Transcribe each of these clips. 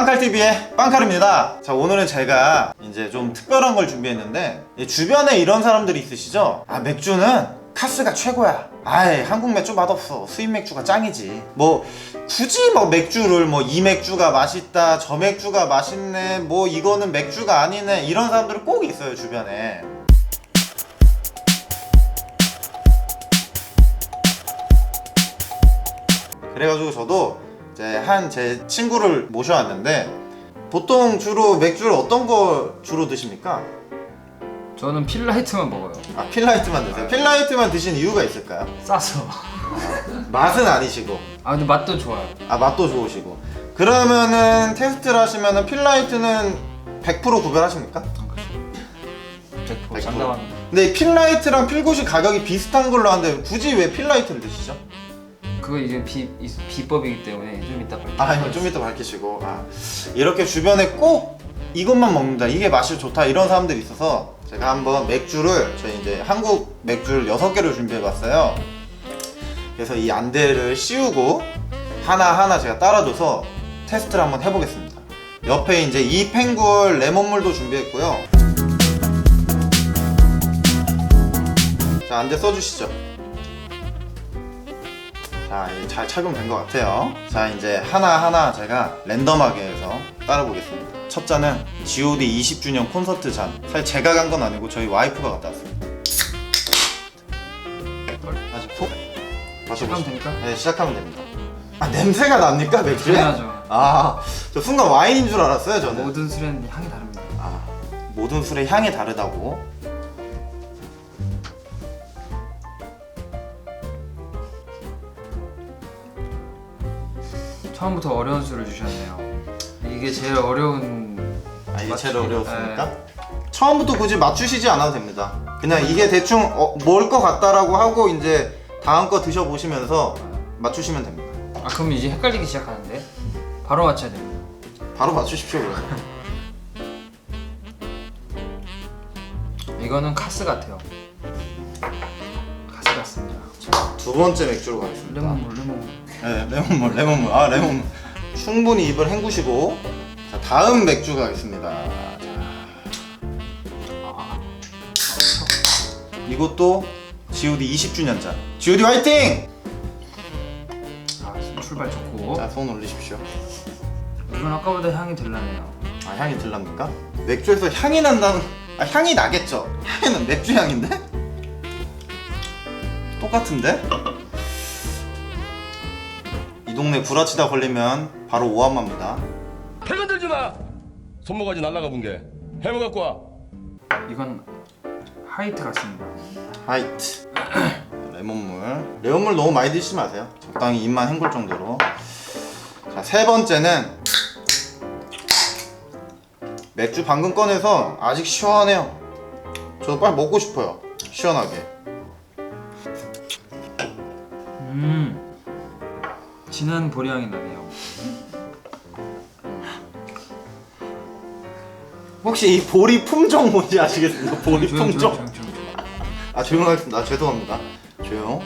빵칼TV의 빵칼입니다. 자, 오늘은 제가 이제 좀 특별한 걸 준비했는데, 이 주변에 이런 사람들이 있으시죠? 아, 맥주는 카스가 최고야. 아이, 한국 맥주 맛없어. 수입 맥주가 짱이지. 뭐, 굳이 뭐 맥주를 뭐 이 맥주가 맛있다, 저 맥주가 맛있네, 뭐 이거는 맥주가 아니네, 이런 사람들이 꼭 있어요, 주변에. 그래가지고 저도 이제 한 제 친구를 모셔왔는데 보통 주로 맥주를 어떤 거 주로 드십니까? 저는 필라이트만 먹어요. 아 필라이트만 드세요. 필라이트만 드신 이유가 있을까요? 싸서. 맛은 아니시고 아 근데 맛도 좋아요. 아 맛도 좋으시고 그러면은 테스트를 하시면은 필라이트는 100% 구별하십니까? 100% 장담합니다. 근데 필라이트랑 필굿이 가격이 비슷한 걸로 아는데 굳이 왜 필라이트를 드시죠? 그거 이제 비 이- 비법이기 때문에 좀 이따 볼게요. 아 이거 좀 이따 밝히시고. 아, 이렇게 주변에 꼭 이것만 먹는다. 이게 맛이 좋다. 이런 사람들이 있어서 제가 한번 맥주를 저희 이제 한국 맥주를 6개를 준비해봤어요. 그래서 이 안대를 씌우고 하나하나 제가 따라줘서 테스트를 한번 해보겠습니다. 옆에 이제 이 팽굴 레몬물도 준비했고요. 자 안대 써주시죠 자, 이제 잘 착용된 것 같아요. 자, 이제 하나하나 제가 랜덤하게 해서 따라보겠습니다. 첫 잔은 GOD 20주년 콘서트 잔. 사실 제가 간 건 아니고 저희 와이프가 갔다 왔습니다. 아직 푹? 시작하면 마셔보시죠. 됩니까? 네, 시작하면 됩니다. 아, 냄새가 납니까, 맥주에? 당연하죠. 아, 저 순간 와인인 줄 알았어요, 저는. 모든 술에는 향이 다릅니다. 아, 모든 술의 향이 다르다고. 처음부터 어려운 술을 주셨네요. 이게 제일 어려운 아, 이게 맞추기. 제일 어려웠습니까? 처음부터 굳이 맞추시지 않아도 됩니다. 그냥 이게 대충 어, 뭘것 같다라고 하고 이제 다음 거 드셔보시면서 맞추시면 됩니다. 아 그럼 이제 헷갈리기 시작하는데 바로 맞춰야 됩니다. 바로 맞추십시오 그러면. 이거는 카스 같아요. 카스 같습니다. 두 번째 맥주로 가겠습니다. 레몬 물 레몬물. 네, 레몬물, 레몬물. 아, 레몬물. 충분히 입을 헹구시고 자, 다음 맥주 가겠습니다. 자, 아, 이것도 GOD 20주년자. GOD 화이팅! 아 출발 좋고. 자, 손 올리십시오. 이건 아까보다 향이 덜 나네요. 아 향이 들납니까? 맥주에서 향이 난다는 아 향이 나겠죠 향이는 맥주 향인데? 똑같은데? 이 동네 구라치다 걸리면 바로 오한마입니다. 패건 들지 마. 손모가지 날라가 본 게. 해머 갖고 와. 이건 하이트 같습니다. 화이트. 레몬물. 레몬물 너무 많이 드시지 마세요. 적당히 입만 헹굴 정도로. 자 세 번째는 맥주 방금 꺼내서 아직 시원해요. 저도 빨리 먹고 싶어요. 시원하게. 음 진한 보리향이 나네요. 혹시 이 보리 품종 뭔지 아시겠습니까? 보리 조용, 품종. 조용, 조용, 조용. 아 조용하겠습니다. 아, 죄송합니다. 조용.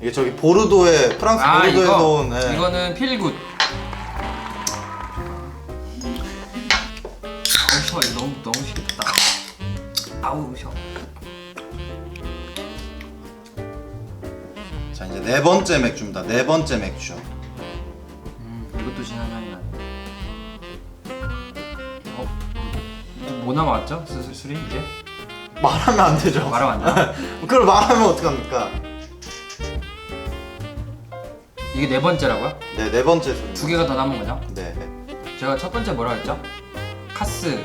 이게 저기 보르도에 프랑스 아 보르도에서 이거 온 예. 이거는 필굿. 번째 맥주입니다. 네 번째 맥주. 음 이것도 향이 나네. 어? 뭐 남았죠? 술 술이 이제 말하면 안 되죠. 말하면 안 돼. 그걸 말하면 어떡합니까? 이게 네 번째라고요? 네, 네 번째 술. 두 개가 더 남은 거죠? 네. 제가 첫 번째 뭐라 했죠? 카스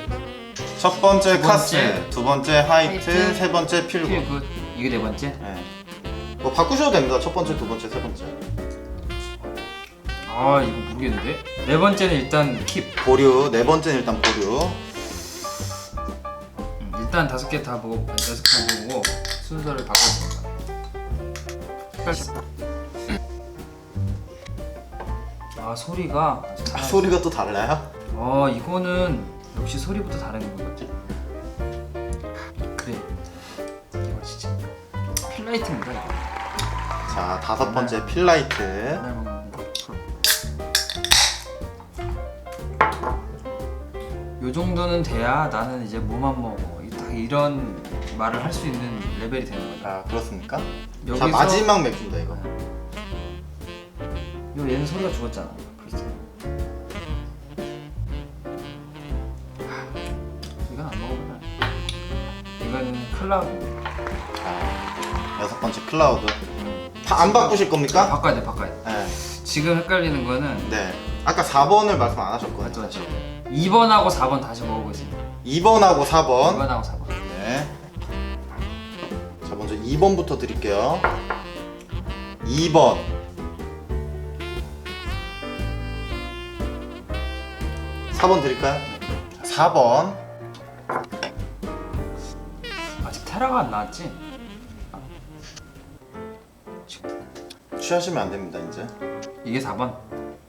첫 번째 두 카스, 번째 두 번째 하이트, 하이트, 세 번째 필구. 필굿 이게 네 번째? 네. 뭐 바꾸셔도 됩니다. 첫 번째, 두 번째, 세 번째. 아 이거 모르겠는데 네 번째는 일단 킵 보류. 네 번째는 일단 보류. 음, 일단 다섯 개 다 보고 아니, 다섯 개다 보고 순서를 바꿨습니다. 아 소리가 아, 다- 소리가 또 달라요? 어 이거는 역시 소리부터 다른 것 같아. 그래 이거 진짜 필라이트입니다. 자 다섯 번째 필라이트. 맨날 먹는 거. 요 정도는 돼야 나는 이제 뭐만 먹어. 이- 딱 이런 말을 할 수 있는 레벨이 되는 거죠. 아 그렇습니까? 자 여기서- 마지막 맥주입니다 이거. 요 얘는 소리가 죽었잖아. 그래서 이건 안 먹으면 이거는 클라우드. 여섯 번째 클라우드. 다안 바꾸실 겁니까? 바꿔야 돼, 바꿔야 돼. 네. 지금 헷갈리는 거는 네. 아까 4번을 말씀 안 하셨거든요. 맞죠, 맞죠. 2번하고 4번 다시 먹어보겠습니다. 2번하고 4번. 2번하고 4번. 네. 자 먼저 2번부터 드릴게요. 2번. 사번 드릴까요? 4번. 아직 테라가 안 나왔지? 취하시면 안 됩니다 이제. 이게 4번.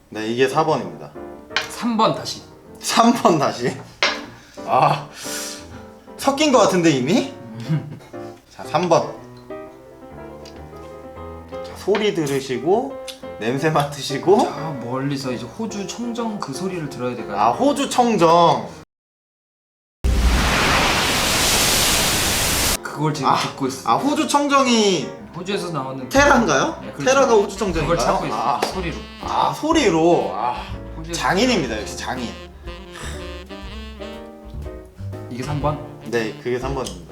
네 이게 4번입니다. 3번 다시. 3번 다시. 아 섞인 것 같은데 이미? 자 3번. 자, 소리 들으시고 냄새 맡으시고 저 멀리서 이제 호주 청정 그 소리를 들어야 돼가지고. 아 호주 청정. 그걸 지금 아, 듣고 있어. 아 호주 청정이 호주에서 나오는 테라인가요? 네, 그렇죠. 테라가 호주 청정인가요? 그걸 찾고 있어. 아, 소리로. 아 소리로. 아 호주에서 장인입니다 역시 장인. 이게 3번. 네 그게 3번입니다.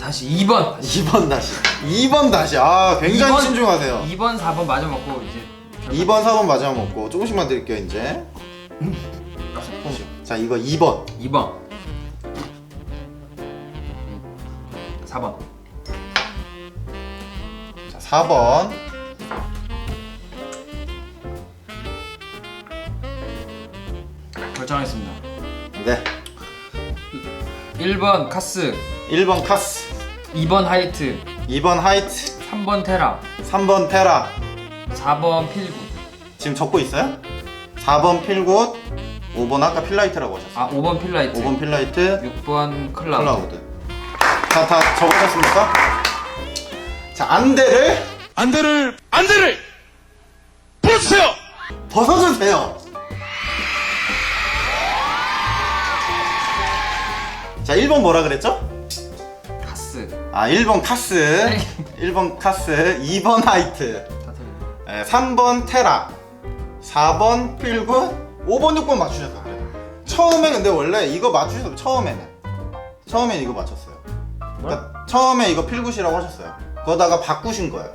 다시 2번. 2번 다시. 2번 다시. 아 굉장히 이번- 신중하세요. 2번, 4번 마저 먹고 이제 2번, 4번 마지막 먹고 조금씩만 드릴게요 이제. 자 이거 2번. 2번. 4번. 자 4번. 결정하겠습니다. 네. 1번 카스, 1번 카스. 2번 하이트, 2번 하이트. 3번 테라, 3번 테라. 4번 필구. 지금 적고 있어요? 4번 필굿. 5번 아까 필라이트라고 하셨어요. 아, 5번 필라이트. 5번 필라이트. 6번 클라우드. 클라우드. 다, 다 적으셨습니까? 자, 안대를 안대를 안대를 벗으세요. 벗어주세요. 자, 1번 뭐라 그랬죠? 카스. 아, 1번 카스. 1번 카스. 2번 하이트. 다 틀렸네. 예, 3번 테라. 4번 필굿. 5번, 6번 맞추셨어요. 그래도. 처음에 근데 원래 이거 맞추셨어요. 처음에는. 처음엔 이거 맞췄어요. 그러니까 처음에 이거 필굿이라고 하셨어요. 그러다가 바꾸신 거예요.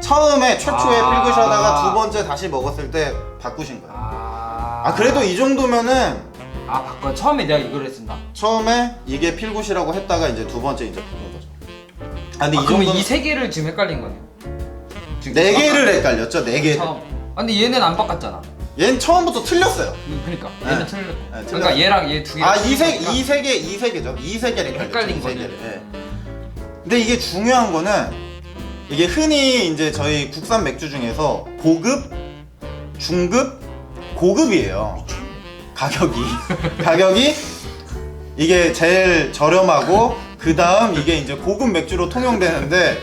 처음에 최초에 아. 필굿하다가 두 번째 다시 먹었을 때 바꾸신 거예요. 아. 아 그래도 이 정도면은 아, 바꿔. 처음에 내가 이걸 했었나? 처음에 이게 필굿이라고 했다가 이제 두 번째 이제 바꾼 거죠. 아 근데 아, 이 그러면 정도 이세 개를 지금 헷갈린 거네요. 지금 네 개를 헷갈렸죠. 네 개. 처음. 아, 근데 얘는 안 바꿨잖아. 얘는 처음부터 틀렸어요. 음, 그러니까 네. 얘는 틀렸고. 네, 그러니까. 얘랑 얘 두 개. 아이 세 이 세 개 이 세 개죠. 이 세 개를. 헷갈린 거네. 예. 근데 이게 중요한 거는 이게 흔히 이제 저희 국산 맥주 중에서 고급, 중급, 고급이에요. 가격이 가격이 이게 제일 저렴하고 그 다음 이게 이제 고급 맥주로 통용되는데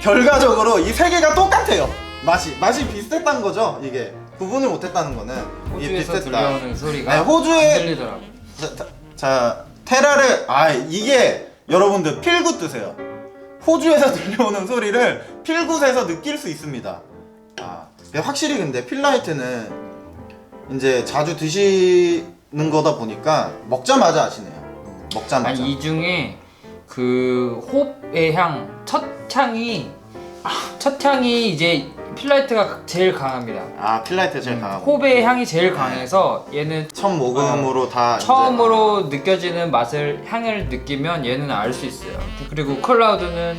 결과적으로 이 세 개가 똑같아요. 맛이 맛이 비슷했다는 거죠. 이게 구분을 못했다는 거는 이게 호주에서 비슷했다. 들려오는 소리가 네, 호주에- 안 들리더라고. 자, 자, 자, 테라를 아 이게 여러분들 필굿 드세요. 호주에서 들려오는 소리를 필굿에서 느낄 수 있습니다. 아, 확실히 근데 필라이트는 이제 자주 드시는 거다 보니까 먹자마자 아시네요. 먹자마자. 아니 이 중에 그 홉의 향 첫 향이 첫 향이 이제 필라이트가 제일 강합니다. 아 필라이트 제일 강하고 홉의 향이 제일 강해서 얘는 첫 모금으로 다 이제- 처음으로 느껴지는 맛을 향을 느끼면 얘는 알 수 있어요. 그리고 클라우드는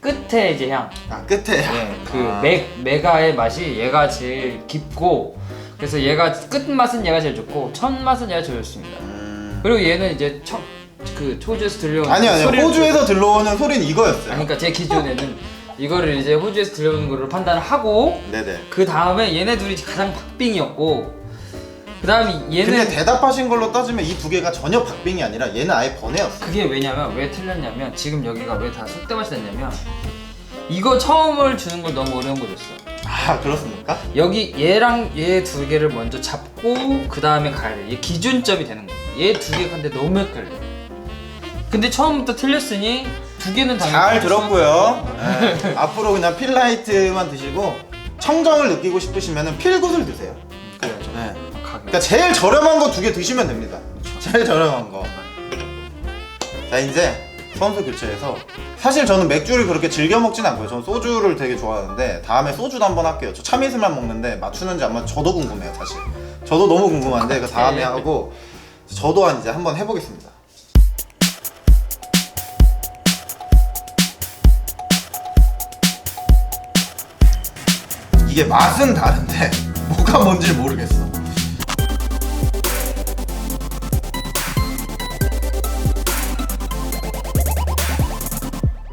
끝에 이제 향. 아 끝에 네, 그 아. 맥, 메가의 맛이 얘가 제일 깊고 그래서 얘가 끝 맛은 얘가 제일 좋고 첫 맛은 얘가 제일 좋습니다. 음... 그리고 얘는 이제 첫그 호주에서 들려오는 아니요 소리를 호주에서 들러오는 소리는 이거였어요. 아니, 그러니까 제 기준에는 이거를 이제 호주에서 들려오는 거를 판단을 하고 네네. 그 다음에 얘네 둘이 가장 박빙이었고 그 다음에 근데 얘는 대답하신 걸로 따지면 이 두 개가 전혀 박빙이 아니라 얘는 아예 번외였어. 그게 왜냐면 왜 틀렸냐면 지금 여기가 왜 다 속대맛이 됐냐면 이거 처음을 주는 걸 너무 어려운 거 줬어. 아 그렇습니까? 여기 얘랑 얘 두 개를 먼저 잡고 그 다음에 가야 돼. 얘 기준점이 되는 거야. 얘 두 개 근데 너무 헷갈려. 근데 처음부터 틀렸으니 두 개는 당연히 잘 들었고요. 네. 앞으로 그냥 필라이트만 드시고 청정을 느끼고 싶으시면 필굿을 드세요. 없어요. 네. 가격. 그러니까 제일 저렴한 거 두 개 드시면 됩니다. 제일 저렴한 거. 자 이제 선수 교체해서 사실 저는 맥주를 그렇게 즐겨 먹진 않고요. 저는 소주를 되게 좋아하는데 다음에 소주도 한번 할게요. 저 참이슬만 먹는데 맞추는지 안 맞. 저도 궁금해요, 사실. 저도 너무 궁금한데 그 다음에 하고 저도 이제 한번 해보겠습니다. 이게 맛은 다른데 뭐가 뭔지 모르겠어.